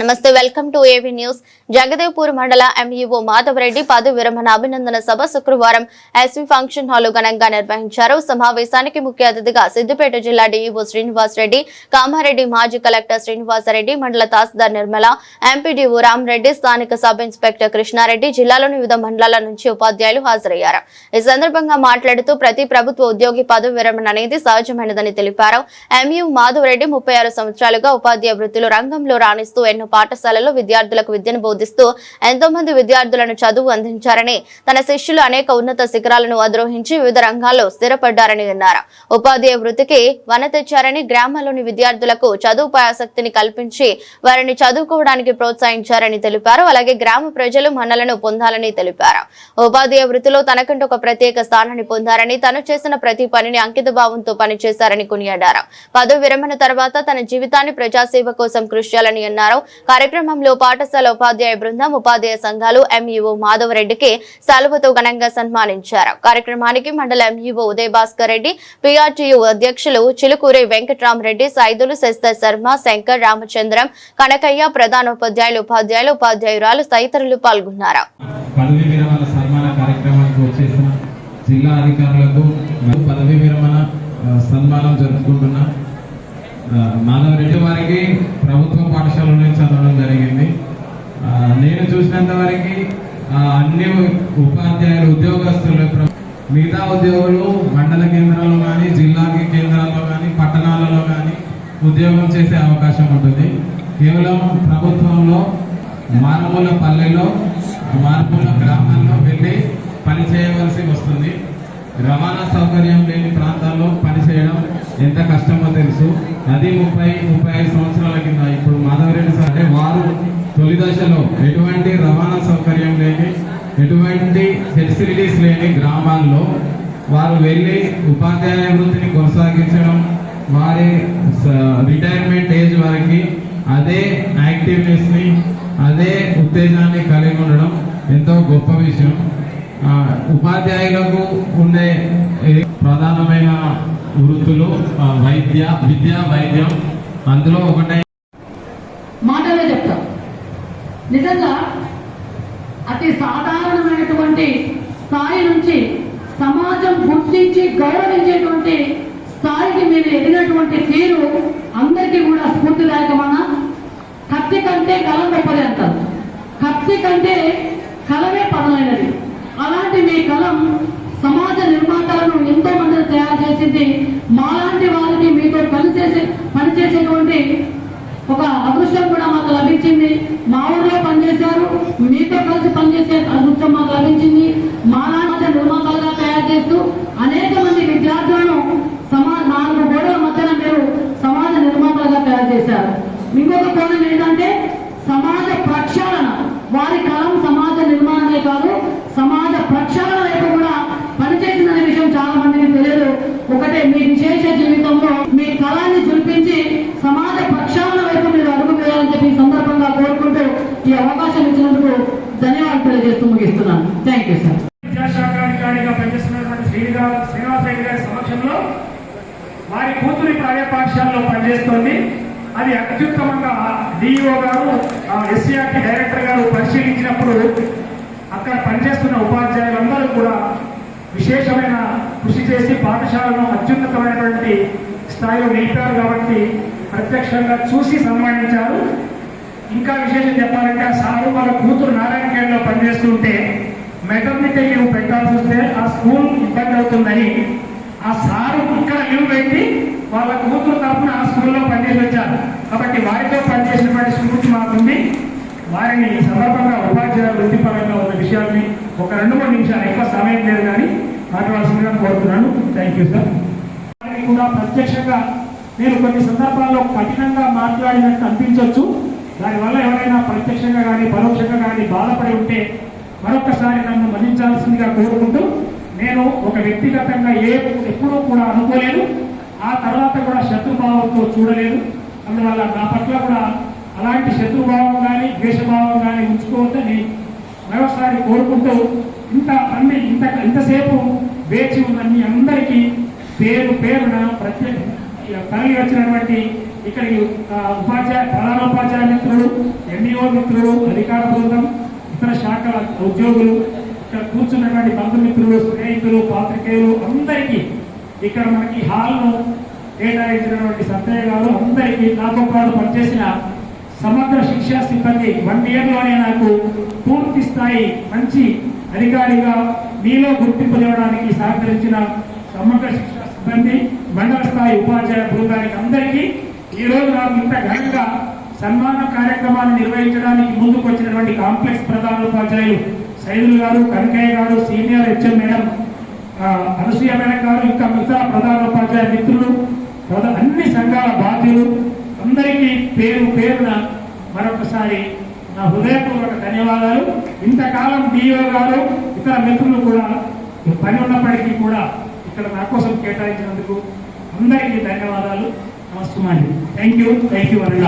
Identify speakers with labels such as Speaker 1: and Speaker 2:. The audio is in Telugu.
Speaker 1: నమస్తే welcome to AV news. Jagdevpur మండల ఎంఈఓ మాధవరెడ్డి పదవి విరమణ అభినందన సభ శుక్రవారం ఎస్వి ఫంక్షన్ హాల్ ఘనంగా నిర్వహించారు. సమావేశానికి ముఖ్య అతిథిగా సిద్దిపేట జిల్లా డీఈఓ శ్రీనివాస్ రెడ్డి కామారెడ్డి మాజీ కలెక్టర్ శ్రీనివాసరెడ్డి మండల తహసీల్దార్ నిర్మల ఎంపీడీఓ రామరెడ్డి స్థానిక సబ్ ఇన్స్పెక్టర్ కృష్ణారెడ్డి జిల్లాలోని వివిధ మండలాల నుంచి ఉపాధ్యాయులు హాజరయ్యారు. ఈ సందర్భంగా మాట్లాడుతూ ప్రతి ప్రభుత్వ ఉద్యోగి పదవి విరమణ అనేది సహజమైనదని తెలిపారు. ఎంయు మాధవరెడ్డి ముప్పై ఆరు సంవత్సరాలుగా ఉపాధ్యాయ వృత్తిలో రంగంలో రాణిస్తూ ఎన్నో పాఠశాలలో విద్యార్థులకు విద్యను బోధిస్తూ ఎంతో మంది విద్యార్థులను చదువు అందించారని తన శిష్యులు అనేక ఉన్నత శిఖరాలను అధిరోహించి వివిధ రంగాల్లో స్థిరపడ్డారని అన్నారు ఉపాధ్యాయ వృత్తికి వన తెచ్చారని గ్రామాల్లోని విద్యార్థులకు చదువుపై ఆసక్తిని కల్పించి వారిని చదువుకోవడానికి ప్రోత్సహించారని తెలిపారు. అలాగే గ్రామ ప్రజలు మన్నలను పొందాలని తెలిపారు. ఉపాధ్యాయ వృత్తిలో తనకంటూ ఒక ప్రత్యేక స్థానాన్ని పొందారని తను చేసిన ప్రతి పనిని అంకిత భావంతో పనిచేశారని కొనియాడారు. పదవి విరమణ తర్వాత తన జీవితాన్ని ప్రజాసేవ కోసం కృషి చేయాలని అన్నారు. కార్యక్రమంలో పాఠశాల ఉపాధ్యాయ బృందం ఉపాధ్యాయ సంఘాలు ఎంఈఓ మాధవరెడ్డికి సెలవుతో ఘనంగా సన్మానించారు. కార్యక్రమానికి మండల ఎంఈఓ ఉదయ్ భాస్కర్ రెడ్డి పీఆర్టీయూ అధ్యక్షులు చిలుకూరి వెంకట్రామరెడ్డి సైదులు శశిధర్ శర్మ శంకర్ రామచంద్రం కనకయ్య ప్రధాన ఉపాధ్యాయులు ఉపాధ్యాయులు ఉపాధ్యాయురాలు తదితరులు పాల్గొన్నారు.
Speaker 2: జిల్లా అధికారులకు పదవీ విరమణ సన్మానం జరుపుకుంటున్న మాధవ రెడ్డి వారికి ప్రభుత్వ పాఠశాలలోనే చదవడం జరిగింది. నేను చూసినంత వరకు అన్ని ఉపాధ్యాయులు ఉద్యోగస్తులు మిగతా ఉద్యోగులు మండల కేంద్రాల్లో కానీ జిల్లా కేంద్రాల్లో కానీ పట్టణాలలో కానీ ఉద్యోగం చేసే అవకాశం ఉంటుంది. కేవలం ప్రభుత్వంలో మారుమూల పల్లెలో మారుమూల గ్రామాల్లో వెళ్ళి పని చేయవలసి వస్తుంది. రవాణా సౌకర్యం లేని ప్రాంతాల్లో పనిచేయడం ఎంత కష్టమో తెలుసు. అది ముప్పై ముప్పై ఐదు సంవత్సరాల కింద ఇప్పుడు మాధవరెడ్డి సార్ అంటే వారు తొలి దశలో ఎటువంటి రవాణా సౌకర్యం లేని ఎటువంటి ఫెసిలిటీస్ లేని గ్రామాల్లో వారు వెళ్ళి ఉపాధ్యాయ వృత్తిని కొనసాగించడం వారి స- రిటైర్మెంట్ ఏజ్ వరకు అదే యాక్టివ్నెస్ని అదే ఉత్తేజాన్ని కలిగి ఉండడం ఎంతో గొప్ప విషయం. ఉపాధ్యాయులకు ఉండే ప్రధానమైన వృత్తులు వైద్య విద్య వైద్యం. అందులో ఒకటే
Speaker 3: మాటలే చెప్తాం. నిజంగా అతి సాధారణమైనటువంటి స్థాయి నుంచి సమాజం గుర్తించి గౌరవించేటువంటి స్థాయికి మీరు ఎదిగినటువంటి తీరు అందరికీ కూడా స్ఫూర్తిదాయకమన్నా కత్తి కంటే కలం గొప్పది అంటారు? కత్తి కంటే కలం పదమైనది అలాంటి మీ కలం సమాజ నిర్మాతలను ఎంతో మందిని తయారు చేసింది. మాలాంటి వారికి మీతో పనిచేసే పనిచేసేటువంటి ఒక అదృష్టం కూడా మాకు లభించింది. మా ఊర్లో పనిచేశారు. మీతో కలిసి పనిచేసే అదృష్టం మాకు లభించింది. మా నిర్మాతలుగా తయారు చేస్తూ అనేక మంది విద్యార్థులను సమా నాలుగు గోడల మధ్యన మీరు సమాజ నిర్మాతలుగా తయారు చేశారు. ఇంకొక కోణం ఏంటంటే సమాజ ప్రక్షాళన. వారి కాలం సమాజ నిర్మాణమే కాదు సమాజ ప్రక్షాళన వైపు కూడా పనిచేసిందనే విషయం చాలా మందికి తెలియదు. ఒకటే మీ విశేష జీవితంలో మీ కళాన్ని చూపించి సమాజ పక్షాల వైపు మీరు అడుగు వేయాలని చెప్పి సందర్భంగా కోరుకుంటూ ఈ అవకాశం ఇచ్చినందుకు ధన్యవాదాలు తెలియజేస్తూ ముగిస్తున్నాను. థ్యాంక్ యూ సార్
Speaker 4: విద్యాశాఖాధికారిగా పనిచేస్తున్నటువంటి శ్రీనివాస రెడ్డి గారి సమక్షంలో వారి కూతురి కార్యపాఠశాలలో పనిచేస్తోంది. అది అత్యుత్తమంగా డిఈఓ గారు ఎస్సీఆర్టీ డైరెక్టర్ గారు పరిశీలించినప్పుడు అక్కడ పనిచేస్తున్న ఉపాధ్యాయులందరూ కూడా విశేషమైన కృషి చేసి పాఠశాలను అత్యున్నతమైనటువంటి స్థాయిలో నిలిపారు కాబట్టి ప్రత్యక్షంగా చూసి సన్మానించారు. ఇంకా విశేషం చెప్పాలంటే ఆ సారు వాళ్ళ కూతురు నారాయణఖేడ్లో పనిచేస్తుంటే మెటర్నిటీ లీవ్ పెట్టాల్సి వస్తే ఆ స్కూల్ ఇబ్బంది అవుతుందని ఆ సారు ఇక్కడ లీవ్ పెట్టి వాళ్ళ కూతురు తరఫున ఆ స్కూల్లో పనిచేసి వచ్చారు. కాబట్టి వారితో పనిచేసినటువంటి స్ఫూర్తి మాకుంది. వారిని సందర్భంగా ఉపాధ్యాయుల వృత్తిపరంగా ఉన్న ఒక రెండు మూడు నిమిషాలు ఎక్కువ సమయం లేదు కానీ మాట్లాడాల్సిందిగా కోరుతున్నాను. థ్యాంక్ యూ సార్ కూడా ప్రత్యక్షంగా నేను కొన్ని సందర్భాల్లో కఠినంగా మాట్లాడినట్టు అనిపించవచ్చు దానివల్ల ఎవరైనా ప్రత్యక్షంగా కానీ పరోక్షంగా కానీ బాధపడి ఉంటే మరొకసారి నన్ను మన్నించాల్సిందిగా కోరుకుంటూ నేను ఒక వ్యక్తిగతంగా ఏ ఎప్పుడూ కూడా అనుకోలేదు. ఆ తర్వాత కూడా శత్రుభావంతో చూడలేదు. అందువల్ల నా పట్ల కూడా అలాంటి శత్రుభావం కానీ ద్వేషభావం కానీ ఉంచుకోవద్దని మరొకసారి కోరుకుంటూ ఇంత అన్ని ఇంత ఇంతసేపు వేచి ఉన్న మీ అందరికీ పేరు పేరున ప్రత్యేక తరలి వచ్చినటువంటి ఇక్కడికి ఉపాధ్యాయ ప్రధానోపాధ్యాయ మిత్రులు ఎంఈఓ మిత్రులు అధికార బృందం ఇతర శాఖల ఉద్యోగులు ఇక్కడ కూర్చున్నటువంటి బంధుమిత్రులు స్నేహితులు పాత్రికేయులు అందరికీ ఇక్కడ మనకి హాల్ను కేటాయించినటువంటి సత్తయ్య గారు అందరికీ నాతో పాటు పనిచేసిన సమగ్ర శిక్షా సిబ్బంది వన్ ఇయర్లోనే నాకు పూర్తి స్థాయి మంచి అధికారిగా మీలో గుర్తింపు తేవడానికి సహకరించిన సమగ్ర శిక్షణ సిబ్బంది మండల స్థాయి ఉపాధ్యాయ బృందానికి అందరికీ ఈ రోజు నాకు ఇంత ఘనంగా సన్మాన కార్యక్రమాన్ని నిర్వహించడానికి ముందుకు వచ్చినటువంటి కాంప్లెక్స్ ప్రధానోపాధ్యాయులు శైలు గారు కనకయ్య గారు senior HM madam Anasuya madam గారు ఇంకా మిగతా ప్రధానోపాధ్యాయ మిత్రులు అన్ని సంఘాల బాధ్యులు అందరికీ పేరు పేరున మరొకసారి నా హృదయపూర్వక ధన్యవాదాలు. ఇంతకాలం డిఓ గారు ఇతర మిత్రులు కూడా పని ఉన్నప్పటికీ కూడా ఇక్కడ నా కోసం కేటాయించినందుకు అందరికీ ధన్యవాదాలు. నమస్కారం thank you thank you Aruna